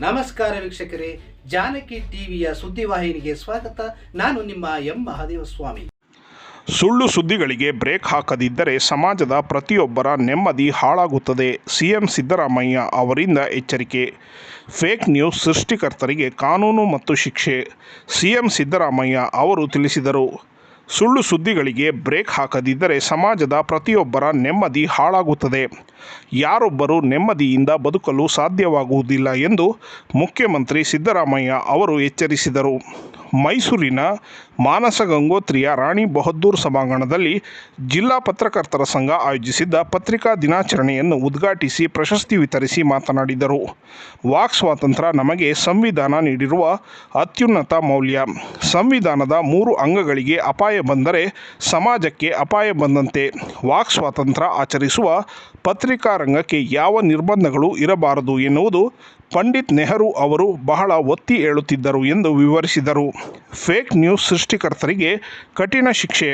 ನಮಸ್ಕಾರ ವೀಕ್ಷಕರೇ, ಜಾನಕಿ ಟಿವಿಯ ಸುದ್ದಿವಾಹಿನಿಗೆ ಸ್ವಾಗತ. ನಾನು ನಿಮ್ಮ ಎಂ. ಮಹಾದೇವ ಸ್ವಾಮಿ ಸುಳ್ಳು ಸುದ್ದಿಗಳಿಗೆ ಬ್ರೇಕ್ ಹಾಕದಿದ್ದರೆ ಸಮಾಜದ ಪ್ರತಿಯೊಬ್ಬರ ನೆಮ್ಮದಿ ಹಾಳಾಗುತ್ತದೆ. ಸಿಎಂ ಸಿದ್ದರಾಮಯ್ಯ ಅವರಿಂದ ಎಚ್ಚರಿಕೆ. ಫೇಕ್ ನ್ಯೂಸ್ ಸೃಷ್ಟಿಕರ್ತರಿಗೆ ಕಾನೂನು ಮತ್ತು ಶಿಕ್ಷೆ. ಸಿಎಂ ಸಿದ್ದರಾಮಯ್ಯ ಅವರು ತಿಳಿಸಿದರು. ಸುಳ್ಳು ಸುದ್ದಿಗಳಿಗೆ ಬ್ರೇಕ್ ಹಾಕದಿದ್ದರೆ ಸಮಾಜದ ಪ್ರತಿಯೊಬ್ಬರ ನೆಮ್ಮದಿ ಹಾಳಾಗುತ್ತದೆ. ಯಾರೊಬ್ಬರು ನೆಮ್ಮದಿಯಿಂದ ಬದುಕಲು ಸಾಧ್ಯವಾಗುವುದಿಲ್ಲ ಎಂದು ಮುಖ್ಯಮಂತ್ರಿ ಸಿದ್ದರಾಮಯ್ಯ ಅವರು ಎಚ್ಚರಿಸಿದರು. ಮೈಸೂರಿನ ಮಾನಸ ಗಂಗೋತ್ರಿಯ ರಾಣಿ ಬಹದ್ದೂರ್ ಸಭಾಂಗಣದಲ್ಲಿ ಜಿಲ್ಲಾ ಪತ್ರಕರ್ತರ ಸಂಘ ಆಯೋಜಿಸಿದ್ದ ಪತ್ರಿಕಾ ದಿನಾಚರಣೆಯನ್ನು ಉದ್ಘಾಟಿಸಿ ಪ್ರಶಸ್ತಿ ವಿತರಿಸಿ ಮಾತನಾಡಿದರು. ವಾಕ್ ಸ್ವಾತಂತ್ರ್ಯ ನಮಗೆ ಸಂವಿಧಾನ ನೀಡಿರುವ ಅತ್ಯುನ್ನತ ಮೌಲ್ಯ. ಸಂವಿಧಾನದ ಮೂರು ಅಂಗಗಳಿಗೆ ಅಪಾಯ ಬಂದರೆ ಸಮಾಜಕ್ಕೆ ಅಪಾಯ ಬಂದಂತೆ. ವಾಕ್ ಸ್ವಾತಂತ್ರ್ಯ ಆಚರಿಸುವ ಪತ್ರಿಕಾ ರಂಗಕ್ಕೆ ಯಾವ ನಿರ್ಬಂಧಗಳು ಇರಬಾರದು ಎನ್ನುವುದು ಪಂಡಿತ್ ನೆಹರು ಅವರು ಬಹಳ ಒತ್ತಿ ಹೇಳುತ್ತಿದ್ದರು ಎಂದು ವಿವರಿಸಿದರು. ಫೇಕ್ ನ್ಯೂಸ್ ಸೃಷ್ಟಿಕರ್ತರಿಗೆ ಕಠಿಣ ಶಿಕ್ಷೆ.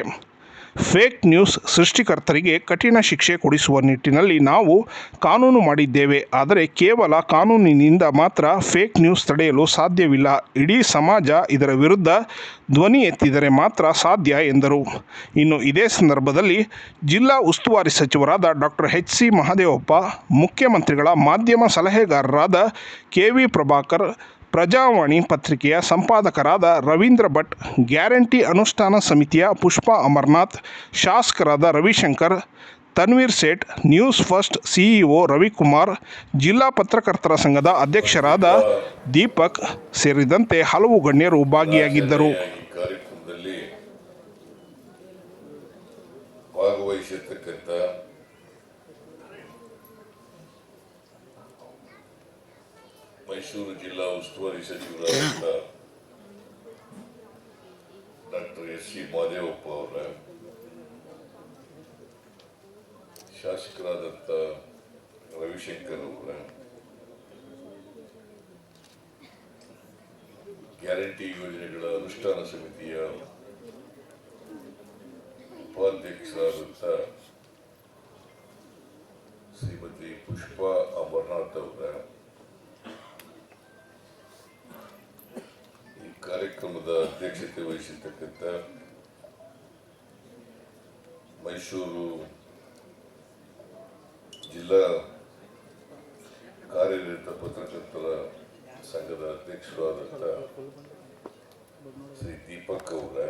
ಫೇಕ್ ನ್ಯೂಸ್ ಸೃಷ್ಟಿಕರ್ತರಿಗೆ ಕಠಿಣ ಶಿಕ್ಷೆ ಕೊಡಿಸುವ ನಿಟ್ಟಿನಲ್ಲಿ ನಾವು ಕಾನೂನು ಮಾಡಿದ್ದೇವೆ. ಆದರೆ ಕೇವಲ ಕಾನೂನಿನಿಂದ ಮಾತ್ರ ಫೇಕ್ ನ್ಯೂಸ್ ತಡೆಯಲು ಸಾಧ್ಯವಿಲ್ಲ. ಇಡೀ ಸಮಾಜ ಇದರ ವಿರುದ್ಧ ಧ್ವನಿ ಎತ್ತಿದರೆ ಮಾತ್ರ ಸಾಧ್ಯ, ಎಂದರು. ಇನ್ನು ಇದೇ ಸಂದರ್ಭದಲ್ಲಿ ಜಿಲ್ಲಾ ಉಸ್ತುವಾರಿ ಸಚಿವರಾದ ಡಾಕ್ಟರ್ ಎಚ್. ಸಿ. ಮಹದೇವಪ್ಪ, ಮುಖ್ಯಮಂತ್ರಿಗಳ ಮಾಧ್ಯಮ ಸಲಹೆಗಾರರಾದ ಕೆ. ವಿ. ಪ್ರಭಾಕರ್ ಪ್ರಜಾವಾಣಿ ಪತ್ರಿಕೆಯ ಸಂಪಾದಕರಾದ ರವೀಂದ್ರ ಭಟ್, ಗ್ಯಾರಂಟಿ ಅನುಷ್ಠಾನ ಸಮಿತಿಯ ಪುಷ್ಪಾ ಅಮರನಾಥ್, ಶಾಸಕರಾದ Ravishankar, Tanveer Sait, news first CEO Ravikumar, ಜಿಲ್ಲಾ ಪತ್ರಕರ್ತರ ಸಂಘದ ಅಧ್ಯಕ್ಷರಾದ ದೀಪಕ್ ಸೇರಿದಂತೆ ಹಲವು ಗಣ್ಯರು ಭಾಗಿಯಾಗಿದ್ದರು. ಮೈಸೂರು ಜಿಲ್ಲಾ ಉಸ್ತುವಾರಿ ಸಚಿವರಾದಂಥ ಡಾಕ್ಟರ್ ಎಸ್ ಸಿ ಮಾದೇವಪ್ಪ ಅವರ ಶಾಸಕರಾದಂಥ ರವಿಶಂಕರ್ ಅವರ, ಗ್ಯಾರಂಟಿ ಯೋಜನೆಗಳ ಅನುಷ್ಠಾನ ಸಮಿತಿಯ ಉಪಾಧ್ಯಕ್ಷರಾದಂಥ ಅಧ್ಯಕ್ಷತೆ ವಹಿಸಿರ್ತಕ್ಕಂಥ ಮೈಸೂರು ಜಿಲ್ಲಾ ಕಾರ್ಯನಿರತ ಪತ್ರಕರ್ತರ ಸಂಘದ ಅಧ್ಯಕ್ಷರಾದಂಥ ಶ್ರೀ ದೀಪಕ್ ಅವರ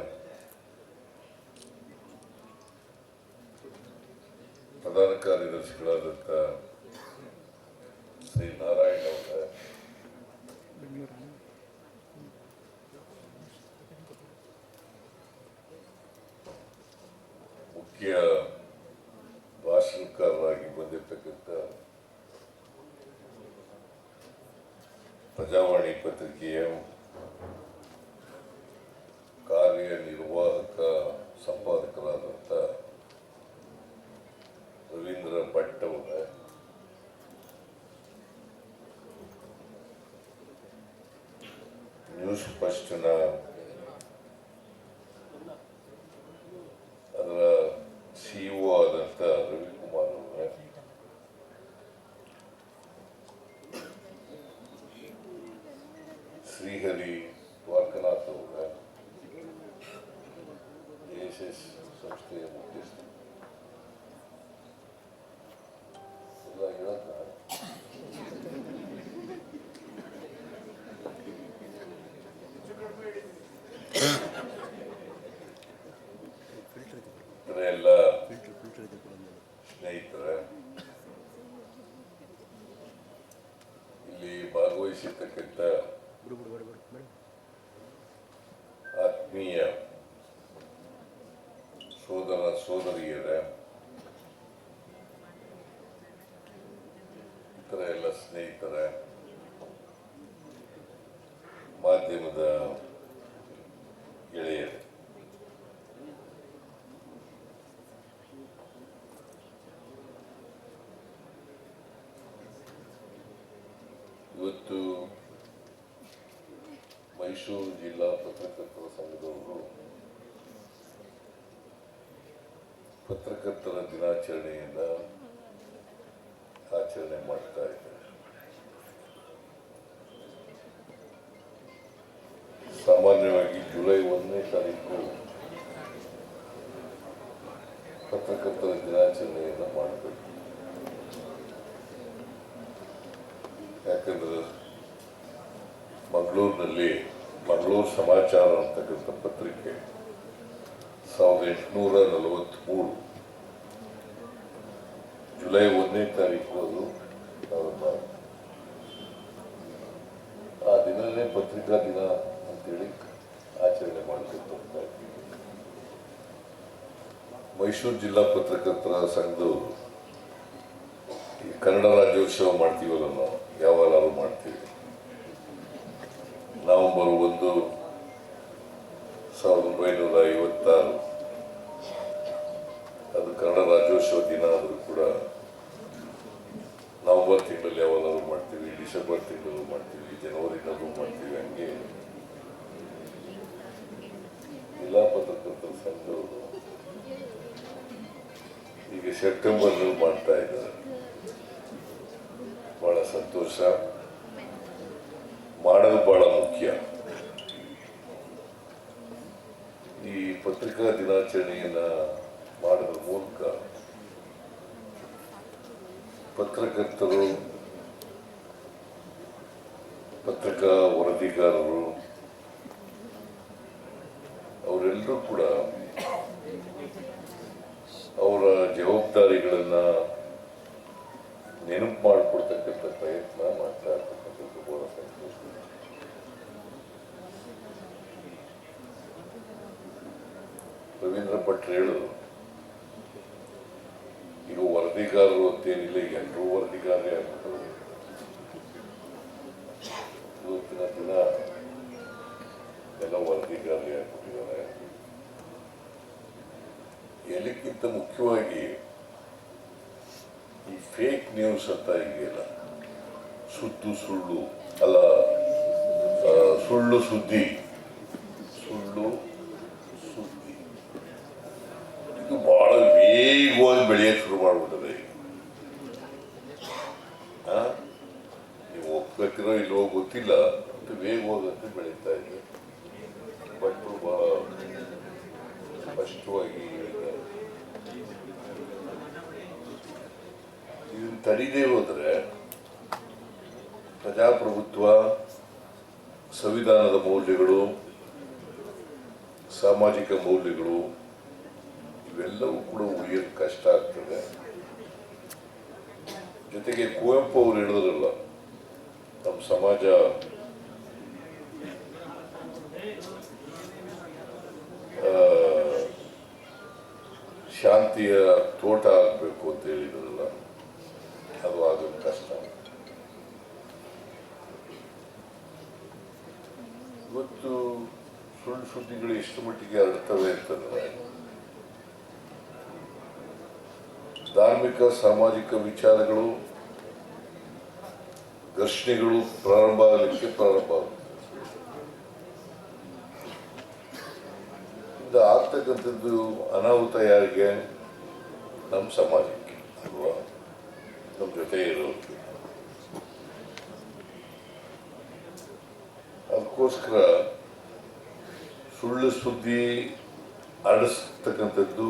ಪ್ರಧಾನ ಕಾರ್ಯದರ್ಶಿಗಳಾದಂಥ ಶ್ರೀ ನಾರಾಯಣ ಅವರ ಮುಖ್ಯ ಭಾಷಣಕಾರರಾಗಿ ಬಂದಿರತಕ್ಕಂಥ ಪ್ರಜಾವಾಣಿ ಪತ್ರಿಕೆಯ ಕಾರ್ಯನಿರ್ವಾಹಕ ಸಂಪಾದಕರಾದಂಥ ರವೀಂದ್ರ ಭಟ್ ಅವರ ನ್ಯೂಸ್ ಫಸ್ಟ್ನ ಅದರ ಸಿಇಒ ಆದಂಥ ರವಿಕುಮಾರ್ ಅವರ ಶ್ರೀಹರಿ ದ್ವಾರಕನಾಥ್ ಅವರ ಎಸ್ ಎಸ್ ಸಂಸ್ಥೆಯ ಮುಖ್ಯಸ್ಥ ಎಲ್ಲ ಹೇಳಕ್ಕ ಇತರ ಎಲ್ಲ ಸ್ನೇಹಿತರ ಇಲ್ಲಿ ಭಾಗವಹಿಸಿರ್ತಕ್ಕಂಥ ಆತ್ಮೀಯ ಸೋದರ ಸೋದರಿಯರ ಇತರ ಎಲ್ಲ ಸ್ನೇಹಿತರ ಮಾಧ್ಯಮದ ಗೆಳೆಯರು. ಇವತ್ತು ಮೈಸೂರು ಜಿಲ್ಲಾ ಪತ್ರಕರ್ತರ ಸಂಘದವರು ಪತ್ರಕರ್ತರ ದಿನಾಚರಣೆಯಿಂದ ಆಚರಣೆ ಮಾಡ್ತಾ ಇದ್ದಾರೆ. ಸಾಮಾನ್ಯವಾಗಿ ಜುಲೈ ಒಂದನೇ ತಾರೀಕು ಪತ್ರಕರ್ತರ ದಿನಾಚರಣೆಯನ್ನು ಮಾಡಬೇಕು. ಯಾಕಂದ್ರೆ ಮಂಗಳೂರಿನಲ್ಲಿ ಮಂಗಳೂರು ಸಮಾಚಾರ ಅಂತಕ್ಕಂಥ ಪತ್ರಿಕೆ ಸಾವಿರದ ಎಂಟುನೂರ ನಲವತ್ತ್ಮೂರು. ಜುಲೈ ಒಂದನೇ ತಾರೀಕು ಅದು. ಆ ದಿನವೇ ಪತ್ರಿಕಾ ದಿನ ಅಂತೇಳಿ ಆಚರಣೆ ಮಾಡಬೇಕು ಅಂತ ಮೈಸೂರು ಜಿಲ್ಲಾ ಪತ್ರಕರ್ತರ ಸಂಘದವರು, ಈ ಕನ್ನಡ ರಾಜ್ಯೋತ್ಸವ ಮಾಡ್ತೀವಲ್ಲ ನಾವು, ಯಾವಾಗಲಾದ್ರು ಮಾಡ್ತೀವಿ. ನವೆಂಬರ್ ಒಂದು ಸೆಪ್ಟೆಂಬರ್ನಲ್ಲಿ ಮಾಡ್ತಾ ಇದ್ದಾರೆ. ಬಹಳ ಸಂತೋಷ. ಮಾಡೋದು ಬಹಳ ಮುಖ್ಯ. ಈ ಪತ್ರಿಕಾ ದಿನಾಚರಣೆಯನ್ನ ಮಾಡುವ ಮೂಲಕ ಪತ್ರಕರ್ತರು, ಪತ್ರಿಕಾ ವರದಿಗಾರರು, ಅವರೆಲ್ಲರೂ ಕೂಡ ಅವರ ಜವಾಬ್ದಾರಿಗಳನ್ನು ನೆನಪು ಮಾಡಿಕೊಡ್ತಕ್ಕಂಥ ಪ್ರಯತ್ನ ಮಾಡ್ತಾ ಇರ್ತಕ್ಕಂಥದ್ದು ಬಹಳ ಸಂತೋಷ. ರವೀಂದ್ರ ಭಟ್ರು ಹೇಳೋದು ಈಗ ವರದಿಗಾರರು ಅಂತೇನಿಲ್ಲ ಎಲ್ಲರೂ ವರದಿಗಾರರೇ ಆಗ್ಬಿಟ್ಟರು ಇವತ್ತಿನ ದಿನ ಎಲ್ಲ ವರದಿಗಾರರೇ ಆಗ್ಬಿಟ್ಟಿದ್ದಾರೆ. ಎಲ್ಲಕ್ಕಿಂತ ಮುಖ್ಯವಾಗಿ ಈ ಫೇಕ್ ನ್ಯೂಸ್ ಅಂತ ಇದೆಯಲ್ಲ? ಸುದ್ದು, ಸುಳ್ಳು, ಅಲ್ಲ ಸುಳ್ಳು ಸುದ್ದಿ. ಸುಳ್ಳು ಸುದ್ದಿ. ಇದು ಬಹಳ ವೇಗವಾಗಿ ಬೆಳೆಯಕ್ಕೆ ಶುರು ಮಾಡಿಬಿಟ್ಟಿದೆ? ನೀವು ಒಪ್ಬೇಕಿರೋ ಇಲ್ಲೋ ಗೊತ್ತಿಲ್ಲ ಅಂತ ವೇಗವಾಗಿ ಅಂತ ಬೆಳೀತಾ ಇದೆ. ಭಟ್ರು ಬಹಳ ಸ್ಪಷ್ಟವಾಗಿ ಹೇಳಿದ್ದಾರೆ ಇದನ್ನು ತಡೀದೇ ಹೋದರೆ ಪ್ರಜಾಪ್ರಭುತ್ವ, ಸಂವಿಧಾನದ ಮೌಲ್ಯಗಳು, ಸಾಮಾಜಿಕ ಮೌಲ್ಯಗಳು, ಇವೆಲ್ಲವೂ ಕೂಡ ಉಳಿಯೋದು ಕಷ್ಟ ಆಗ್ತದೆ. ಜೊತೆಗೆ ಕುವೆಂಪು ಅವರು ಹೇಳಿದ್ರಲ್ಲ, ನಮ್ಮ ಸಮಾಜ ಶಾಂತಿಯ ತೋಟ ಆಗಬೇಕು ಅಂತ ಹೇಳಿದ್ರಲ್ಲ. ಅದು ಅದು ಕಷ್ಟ ಇವತ್ತು ಸುಳ್ಳು ಸುದ್ದಿಗಳು ಎಷ್ಟು ಮಟ್ಟಿಗೆ ಹರಡ್ತವೆ ಅಂತಂದ್ರೆ, ಧಾರ್ಮಿಕ, ಸಾಮಾಜಿಕ ವಿಚಾರಗಳು, ಘರ್ಷಣೆಗಳು ಪ್ರಾರಂಭ ಆಗಲಿಕ್ಕೆ ಪ್ರಾರಂಭ ಆಗುತ್ತೆ. ಆಗ್ತಕ್ಕಂಥದ್ದು ಅನಾಹುತ ಯಾರಿಗೆ? ನಮ್ಮ ಅಲ್ವಾ ನಮ್ಮ ಜೊತೆ ಇರೋರಿಗೆ ಅದಕ್ಕೋಸ್ಕರ ಸುಳ್ಳು ಸುದ್ದಿ ಹರಡಿಸ್ತಕ್ಕಂಥದ್ದು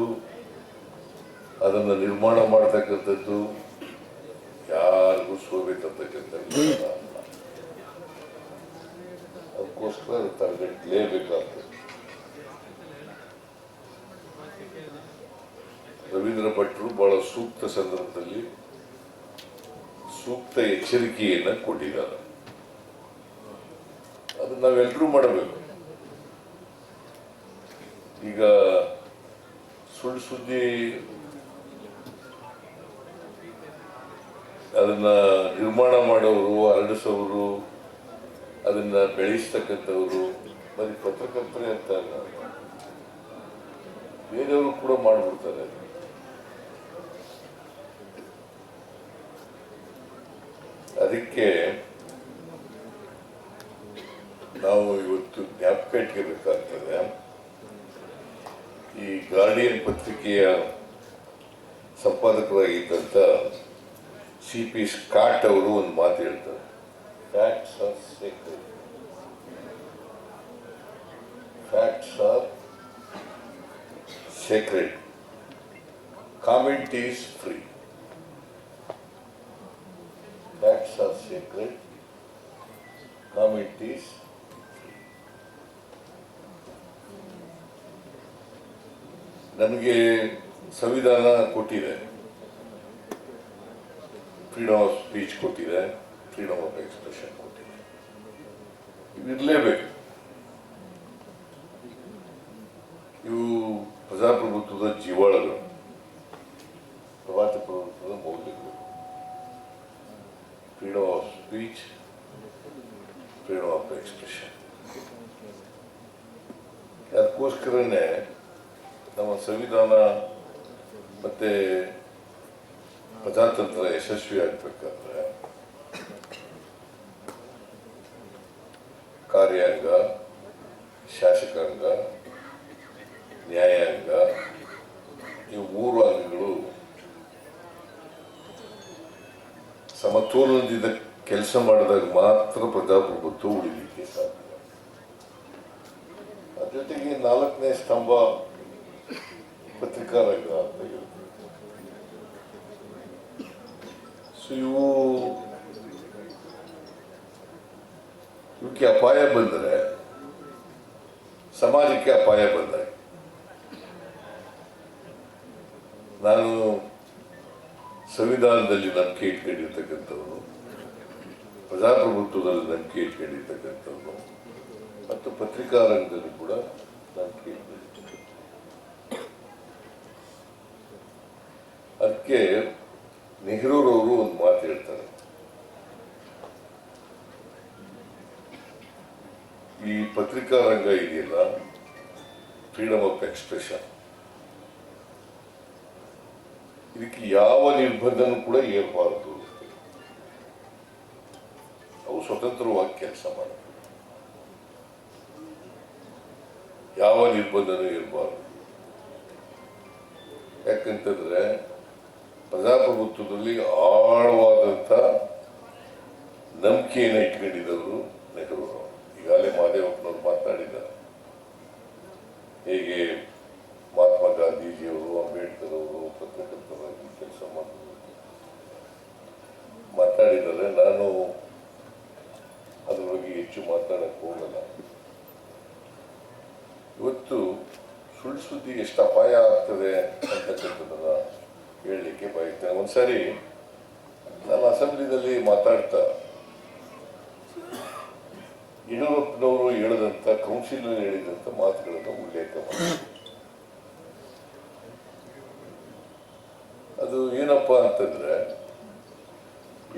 ಅದನ್ನು ನಿರ್ಮಾಣ ಮಾಡ್ತಕ್ಕಂಥದ್ದು, ಯಾರಿಗೂ ಶೋಭೆ. ಅದಕ್ಕೋಸ್ಕರ ಅದು ತರಗಟ್ಟಲೇಬೇಕಾಗ್ತದೆ ರವೀಂದ್ರ ಭಟ್ರು ಬಹಳ ಸೂಕ್ತ ಸಂದರ್ಭದಲ್ಲಿ ಸೂಕ್ತ ಎಚ್ಚರಿಕೆಯನ್ನು ಕೊಟ್ಟಿದ್ದಾರೆ. ಅದನ್ನ ನಾವೆಲ್ಲರೂ ಮಾಡಬೇಕು. ಈಗ ಸುಳ್ಳು ಸುದ್ದಿ ಅದನ್ನ ನಿರ್ಮಾಣ ಮಾಡೋರು, ಹರಡಿಸೋರು, ಅದನ್ನ ಬೆಳೆಸ್ತಕ್ಕಂಥವ್ರು, ಬರೀ ಪತ್ರಕರ್ತರೇ ಅಂತ ಬೇರೆಯವರು ಕೂಡ ಮಾಡ್ಬಿಡ್ತಾರೆ. ಅದಕ್ಕೆ ನಾವು ಇವತ್ತು ಜ್ಞಾಪಕ ಇಟ್ಕೋಬೇಕಾಗ್ತದೆ ಈ ಗಾರ್ಡಿಯನ್ ಪತ್ರಿಕೆಯ ಸಂಪಾದಕರಾಗಿದ್ದಂಥ ಸಿ ಪಿ ಸ್ಕಾಟ್ ಅವರು ಒಂದು ಮಾತು ಹೇಳ್ತಾರೆ facts are sacred Facts are sacred. Comment is free. Facts are sacred. Comment is. ನನಗೆ ಸಂವಿಧಾನ ಕೊಟ್ಟಿದೆ. ಫ್ರೀಡಮ್ ಆಫ್ ಸ್ಪೀಚ್ ಕೊಟ್ಟಿದೆ ಫ್ರೀಡಮ್ ಆಫ್ ಎಕ್ಸ್ಪ್ರೆಷನ್ ಕೊಟ್ಟಿದೆ. ಇವಿರಲೇಬೇಕು ಇವು ಪ್ರಜಾಪ್ರಭುತ್ವದ ಜೀವಾಳಗಳು ಪ್ರಜಾಪ್ರಭುತ್ವದ ಮೌಲ್ಯಗಳು freedom of speech freedom of expression ಅದಕ್ಕೋಸ್ಕರನೇ ನಮ್ಮ ಸಂವಿಧಾನ ಮತ್ತೆ ಪ್ರಜಾತಂತ್ರ ಯಶಸ್ವಿ ಆಗ್ಬೇಕಾದ್ರೆ ಕಾರ್ಯಾಂಗ ಶಾಸಕಾಂಗ ನ್ಯಾಯಾಂಗ ಈ ಮೂರು ಅಂಗಗಳು ಸಮತೋಲನದಿಂದ ಕೆಲಸ ಮಾಡಿದಾಗ ಮಾತ್ರ ಪ್ರಜಾಪ್ರಭುತ್ವ ಉಳಿಲಿಕ್ಕೆ ಸಾಧ್ಯ. ಅದ್ರ ಜೊತೆಗೆ ನಾಲ್ಕನೇ ಸ್ತಂಭ ಪತ್ರಿಕಾ ರಂಗ ಅಂತ ಹೇಳ್ತೀವಿ ಇವಕ್ಕೆ ಅಪಾಯ ಬಂದರೆ, ಸಮಾಜಕ್ಕೆ ಅಪಾಯ ಬಂದರೆ, ನಾನು ಸಂವಿಧಾನದಲ್ಲಿ ನಂಬಿಕೆ ಇಟ್ಕೊಂಡಿರ್ತಕ್ಕಂಥವ್ರು ಪ್ರಜಾಪ್ರಭುತ್ವದಲ್ಲಿ ನಂಬಿಕೆ ಇಟ್ಕೊಂಡಿರ್ತಕ್ಕಂಥವ್ರು. ಮತ್ತು ಪತ್ರಿಕಾ ರಂಗದಲ್ಲಿ ಕೂಡ ನಂಬಿಕೆ ಇಟ್ಕೊಂಡಿರ್ತೀನಿ ಅದಕ್ಕೆ ನೆಹರೂರವರು ಒಂದು ಮಾತು ಹೇಳ್ತಾರೆ. ಈ ಪತ್ರಿಕಾ ರಂಗ ಇದೆಯಲ್ಲ ಫ್ರೀಡಮ್ ಆಫ್ ಎಕ್ಸ್ಪ್ರೆಷನ್. ಇದಕ್ಕೆ ಯಾವ ನಿರ್ಬಂಧನೂ ಕೂಡ ಏರ್ಬಾರದು. ಸ್ವತಂತ್ರವಾಗಿ ಕೆಲಸ ಮಾಡಬೇಕು ಯಾವ ನಿರ್ಬಂಧನೂ ಇರಬಾರದು. ಯಾಕಂತಂದ್ರೆ ಪ್ರಜಾಪ್ರಭುತ್ವದಲ್ಲಿ ಆಳವಾದಂಥ ನಂಬಿಕೆಯನ್ನು ಇಟ್ಕೊಂಡಿದ್ದವರು ನೆಹರು ಈಗಾಗಲೇ ಮಹಾದೇವಪ್ಪನವರು ಮಾತನಾಡಿದ್ದಾರೆ ಹೇಗೆ ಮಹಾತ್ಮ ಗಾಂಧೀಜಿಯವರು, ಅಂಬೇಡ್ಕರ್ ಅವರು ಪತ್ರಕರ್ತರಾಗಿ ಕೆಲಸ ಮಾಡಿದ್ರು ಮಾತಾಡಿದರೆ ನಾನು ಅದ್ರ ಬಗ್ಗೆ ಹೆಚ್ಚು ಮಾತಾಡಕ್ಕೆ ಹೋಗಲ್ಲ. ಇವತ್ತು ಸುಳ್ಳು ಸುದ್ದಿ ಎಷ್ಟು ಅಪಾಯ ಆಗ್ತದೆ ಅಂತಕ್ಕಂಥದ್ದನ್ನ ಹೇಳಲಿಕ್ಕೆ ಬಯಸ್ತೇನೆ. ಒಂದ್ಸರಿ ನಾನು ಅಸೆಂಬ್ಲಿದಲ್ಲಿ ಮಾತಾಡ್ತಾ ಯಡಿಯೂರಪ್ಪನವರು ಹೇಳಿದಂಥ ಕೌನ್ಸಿಲ್ ಹೇಳಿದಂಥ ಮಾತುಗಳನ್ನು ಉಲ್ಲೇಖ ಅದು ಏನಪ್ಪ ಅಂತಂದ್ರೆ,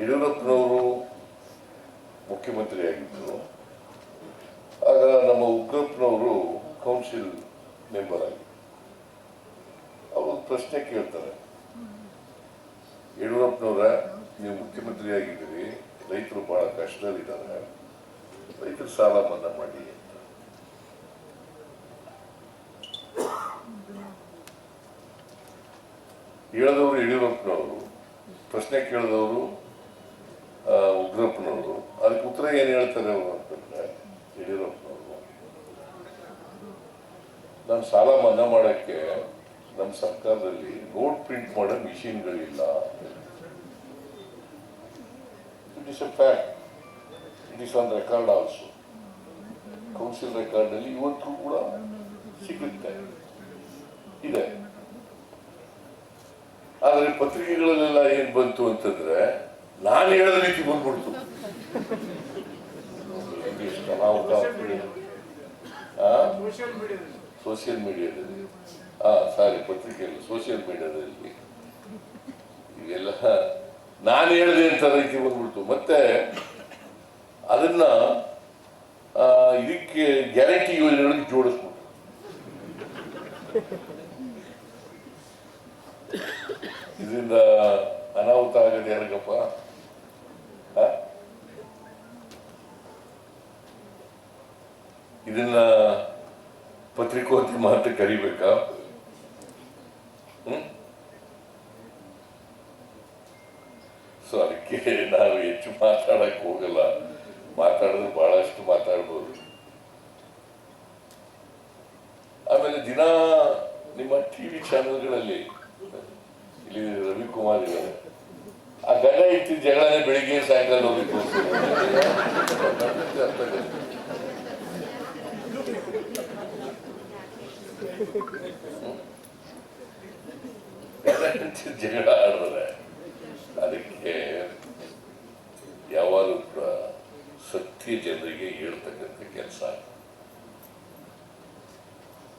ಯಡಿಯೂರಪ್ಪನವರು ಮುಖ್ಯಮಂತ್ರಿ ಆಗಿದ್ದರು ಆಗ ನಮ್ಮ ಉಗ್ರಪ್ಪನವರು ಕೌನ್ಸಿಲ್ ಮೆಂಬರ್ ಆಗಿ. ಅವರು ಪ್ರಶ್ನೆ ಕೇಳ್ತಾರೆ. ಯಡಿಯೂರಪ್ಪನವರ, ನೀವು ಮುಖ್ಯಮಂತ್ರಿ ಆಗಿದ್ದೀರಿ ರೈತರು ಬಹಳ ಕಷ್ಟದಲ್ಲಿದ್ದಾರೆ, ರೈತರು ಸಾಲ ಮನ್ನಾ ಮಾಡಿ ಅಂತ. ಹೇಳಿದವರು ಯಡಿಯೂರಪ್ಪನವರು, ಪ್ರಶ್ನೆ ಕೇಳಿದವರು ಉಗ್ರಪ್ಪನವರು. ಅದಕ್ಕೆ ಉತ್ತರ ಏನು ಹೇಳ್ತಾರೆ ಅವರು ಅಂತಂದ್ರೆ ನಾನು ಸಾಲ ಮನ್ನಾ ಮಾಡೋಕ್ಕೆ ನಮ್ಮ ಸರ್ಕಾರದಲ್ಲಿ ನೋಟ್ ಪ್ರಿಂಟ್ ಮಾಡೋ ಮಿಷಿನ್ಗಳಿಲ್ಲ. It is a fact it is on record also council ರೆಕಾರ್ಡಲ್ಲಿ ಇವತ್ತು ಕೂಡ ಸಿಗುತ್ತೆ. ಇದೆ. ಆದರೆ ಪತ್ರಿಕೆಗಳಲ್ಲೆಲ್ಲ ಏನು ಬಂತು ಅಂತಂದ್ರೆ ನಾನು ಹೇಳಿದ ರೀತಿ ಬಂದ್ಬಿಡ್ತು. ಸೋಷಿಯಲ್ ಮೀಡಿಯಾದಲ್ಲಿ. ಹಾ ಸಾರಿ, ಪತ್ರಿಕೆಯಲ್ಲಿ, ಸೋಷಿಯಲ್ ಮೀಡಿಯಾದಲ್ಲಿ. ಇವೆಲ್ಲ ನಾನು ಹೇಳಿದೆ ಅಂತ ರೀತಿ ಬಂದ್ಬಿಡ್ತು. ಮತ್ತೆ ಅದನ್ನ ಇದಕ್ಕೆ ಗ್ಯಾರಂಟಿ ಯೋಜನೆಗಳಿಗೆ ಜೋಡಿಸ್ಬಿಟ್ಟು ಇದರಿಂದ ಅನಾಹುತ ಆಗದೆ ಯಾರಿಗಪ್ಪ ಇದನ್ನ ಪತ್ರಿಕೋದ್ಯಮ ಅಂತ ಕರಿಬೇಕಾ? ಹ್ಮ್? ಸೊ ಅದಕ್ಕೆ ನಾವು ಹೆಚ್ಚು ಮಾತಾಡಕ್ ಹೋಗಲ್ಲ. ಮಾತಾಡಿದ್ರೆ ಬಹಳಷ್ಟು ಮಾತಾಡ್ಬೋದು. ಆಮೇಲೆ ದಿನ ನಿಮ್ಮ ಟಿವಿ ಚಾನೆಲ್ಗಳಲ್ಲಿ, ಇಲ್ಲಿ ರವಿಕುಮಾರ್ ಇದ್ದಾರೆ. ಆ ಗಂಡ ಇತ್ತು ಜಗಳನೇ ಬೆಳಿಗ್ಗೆ ಸಾಯಂಕಾಲ ಹೋಗಿ ಜಗಳ ಆಡಿದ್ರೆ ಅದಕ್ಕೆ ಯಾವಾಗಲೂ ಕೂಡ ಸತ್ಯ ಜನರಿಗೆ ಹೇಳ್ತಕ್ಕಂಥ ಕೆಲಸ.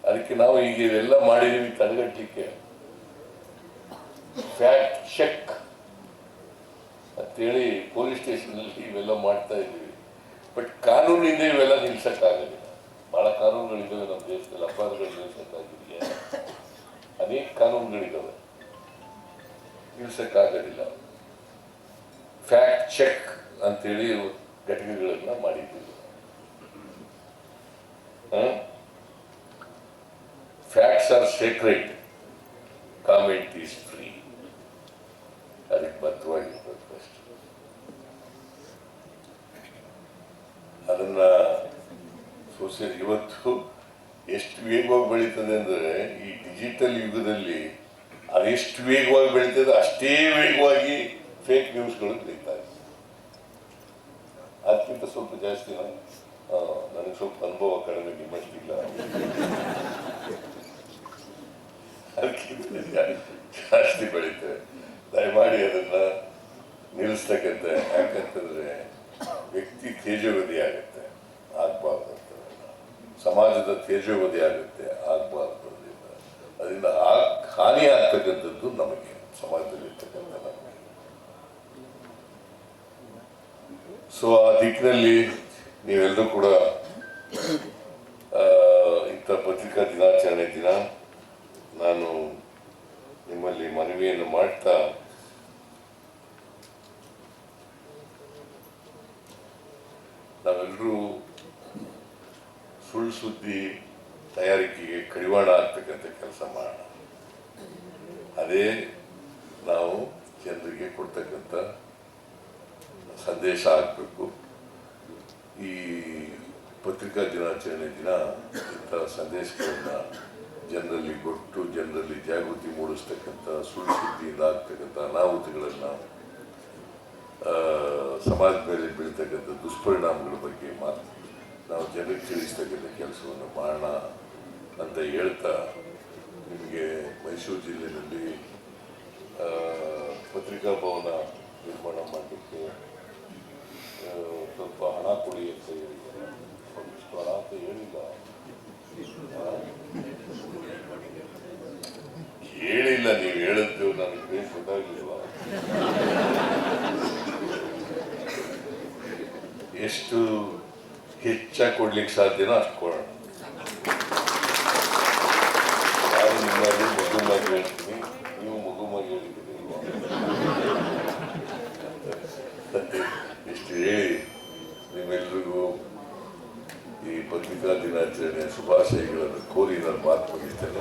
ಅದಕ್ಕೆ ನಾವು ಈಗ ಇವೆಲ್ಲ ಮಾಡಿದೀವಿ ತಡೆಗಟ್ಟಲಿಕ್ಕೆ ಫ್ಯಾಕ್ಟ್ ಚೆಕ್ ಅಂತೇಳಿ ಪೊಲೀಸ್ ಸ್ಟೇಷನ್ ಇವೆಲ್ಲ ಮಾಡ್ತಾ ಇದ್ದೀವಿ. ಬಟ್ ಕಾನೂನಿಂದ ಇವೆಲ್ಲ ನಿಲ್ಸಕ್ಕಾಗಲ್ಲ ಬಹಳ ಕಾನೂನುಗಳಿದ್ದಾವೆ ನಮ್ಮ ದೇಶದಲ್ಲಿ, ಅಪರಾಧಗಳು ನಿಲ್ಸಕ್ಕಾಗಿದೆಯಾ ಅನೇಕ ಕಾನೂನುಗಳಿದ್ದಾವೆ. ನಿಲ್ಸಕ್ಕಾಗೋದಿಲ್ಲ ಫ್ಯಾಕ್ಟ್ ಚೆಕ್ ಅಂತೇಳಿ ಘಟಕಗಳನ್ನ ಮಾಡಿದ್ದೀವಿ. Facts are secret comment is free ಅದಕ್ಕೆ ಬದ್ಧವಾಗಿರ್ಬೇಕು ಅಷ್ಟೇ. ಅದನ್ನ ಸೋಷಿಯಲ್ ಇವತ್ತು ಎಷ್ಟು ವೇಗವಾಗಿ ಬೆಳೀತದೆ ಅಂದರೆ ಈ ಡಿಜಿಟಲ್ ಯುಗದಲ್ಲಿ ಅದೆಷ್ಟು ವೇಗವಾಗಿ ಬೆಳೀತದೆ ಅಷ್ಟೇ ವೇಗವಾಗಿ ಫೇಕ್ ನ್ಯೂಸ್ಗಳು ಬೆಳೀತಾ ಇದೆ. ಅದಕ್ಕಿಂತ ಸ್ವಲ್ಪ ಜಾಸ್ತಿ ನನಗೆ ಸ್ವಲ್ಪ ಅನುಭವ ಕಡಿಮೆ ನಿಮ್ಮಷ್ಟಿಲ್ಲ ಅದಕ್ಕಿಂತ ಜಾಸ್ತಿ ಬೆಳೀತದೆ. ದಯಮಾಡಿ ಅದನ್ನ ನಿಲ್ಲಿಸ್ತಕ್ಕಂಥ ಯಾಕಂತಂದ್ರೆ ವ್ಯಕ್ತಿ ತೇಜೋಗತಿ ಆಗುತ್ತೆ ಆಗ್ಬಾರ್ದು. ಸಮಾಜದ ತೇಜೋವಧಿ ಆಗುತ್ತೆ ಆಗಬಾರ್ದು ಅದರಿಂದ ಅದರಿಂದ ಹಾನಿ ಆಗ್ತಕ್ಕಂಥದ್ದು ನಮಗೆ ಸಮಾಜದಲ್ಲಿ ಇರ್ತಕ್ಕಂಥ ನಮಗೆ. ಸೊ ಆ ದಿಕ್ಕಿನಲ್ಲಿ ನೀವೆಲ್ಲರೂ ಕೂಡ ಇಂಥ ಪತ್ರಿಕಾ ದಿನಾಚರಣೆ ದಿನ ನಾನು ನಿಮ್ಮಲ್ಲಿ ಮನವಿಯನ್ನು ಮಾಡ್ತಾ ನಾವೆಲ್ಲರೂ ಸುದ್ದಿ ತಯಾರಿಕೆಗೆ ಕಡಿವಾಣ ಆಗ್ತಕ್ಕಂಥ ಕೆಲಸ ಮಾಡೋಣ. ಅದೇ ನಾವು ಜನರಿಗೆ ಕೊಡ್ತಕ್ಕಂಥ ಸಂದೇಶ ಆಗಬೇಕು. ಈ ಪತ್ರಿಕಾ ದಿನಾಚರಣೆ ದಿನ ಇಂಥ ಸಂದೇಶಗಳನ್ನು ಜನರಲ್ಲಿ ಕೊಟ್ಟು ಜನರಲ್ಲಿ ಜಾಗೃತಿ ಮೂಡಿಸ್ತಕ್ಕಂಥ, ಸುಳ್ಳು ಸುದ್ದಿಯಿಂದ ಆಗ್ತಕ್ಕಂಥ ಅನಾಹುತಗಳನ್ನು ಸಮಾಜದ ಮೇಲೆ ಬೀಳ್ತಕ್ಕಂಥ ದುಷ್ಪರಿಣಾಮಗಳ ಬಗ್ಗೆ ಮಾತು. ನಾವು ಜನಕ್ಕೆ ತಿಳಿಸ್ತಕ್ಕಂಥ ಕೆಲಸವನ್ನು ಮಾಡೋಣ ಅಂತ ಹೇಳ್ತಾ ನಿಮಗೆ ಮೈಸೂರು ಜಿಲ್ಲೆಯಲ್ಲಿ ಪತ್ರಿಕಾ ಭವನ ನಿರ್ಮಾಣ ಮಾಡಲಿಕ್ಕೆ ಸ್ವಲ್ಪ ಹಣ ಕೊಡಿ ಅಂತ ಹೇಳಿದ್ದಾರೆ. ಒಂದಿಷ್ಟು ಹಣ ಅಂತ ಹೇಳಿಲ್ಲ? ಹೇಳಿಲ್ಲ, ನೀವು ಹೇಳಿದ್ದು ನನಗೆ ಗೊತ್ತಾಗ್ಲಿಲ್ವಾ? ಎಷ್ಟು ಹೆಚ್ಚಾಗಿ ಕೊಡ್ಲಿಕ್ಕೆ ಸಾಧ್ಯನೋ ಅಷ್ಟು ಕೊಡೋಣ. ನಾನು ನಿಮ್ಮಲ್ಲಿ ಹೇಳ್ತೀನಿ, ನೀವು ಮಗುಮಾಗಿ ಹೇಳಿದ್ದೀರಿ ಇಷ್ಟು ಹೇಳಿ ನಿಮ್ಮೆಲ್ರಿಗೂ ಈ ಪತ್ರಿಕಾ ದಿನಾಚರಣೆ ಶುಭಾಶಯಗಳನ್ನು ಕೋರಿ ನಾನು ಮಾತು ಮುಗಿಸ್ತೇನೆ.